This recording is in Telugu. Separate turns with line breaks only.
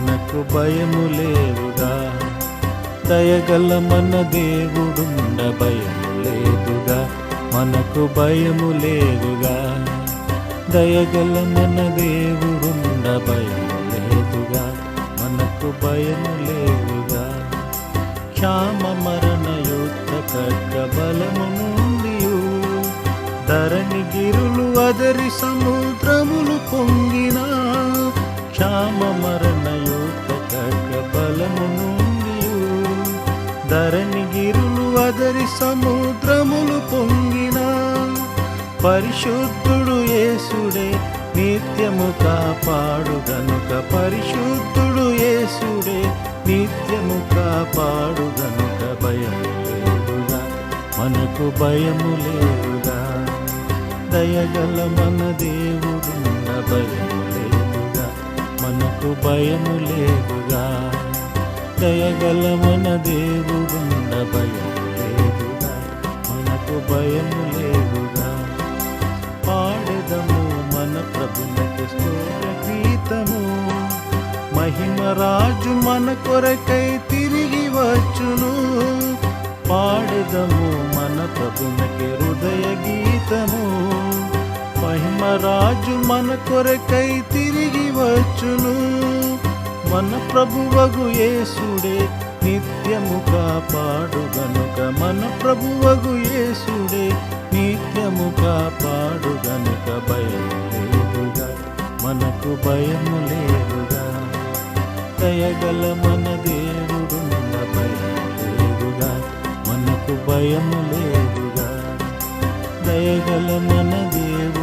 మనకు భయము లేవుగా. దయగల మన దేవుడున్న భయము లేదుగా. మనకు భయము లేదుగా. దయగల మన దేవుడున్న భయము లేదుగా. మనకు భయము లేదుగా. క్షామ మరణ యుద్ధ ఖడ్గ బలము ధరణి గిరులు అదరి సముద్రములు పొంగిన. క్షామ మరణ ధరణి గిరులు అదరి సముద్రములు పొంగిన పరిశుద్ధుడు యేసుడే నిత్యము కాపాడు గనుక. పరిశుద్ధుడు యేసుడే నిత్యము కాపాడు గనుక. భయము లేదుగా మనకు భయము లేదుగా. దయగల మన దేవుడున్న భయము లేదుగా మనకు భయము లేదుగా. దయగల మన దేవుడున్న భయం లేదుగా. మనకు భయం లేదుగా. పాడెదము మన ప్రభునికి స్తోత్ర గీతము మహిమరాజు మన కొరకై తిరిగి వచ్చును. పాడెదము మన ప్రభునికి హృదయ గీతము మహిమరాజు మన కొరకై తిరిగి వచ్చును. మన ప్రభువగు యేసుడే నిత్యము కాపాడు గనుక. మన ప్రభువగు యేసుడే నిత్యము కాపాడు గనుక. భయము లేదుగా మనకు భయము లేదుగా. దయగల మన దేవుడు మన భయం లేదుగా మనకు భయము లేదుగా. దయగల మన దేవుడు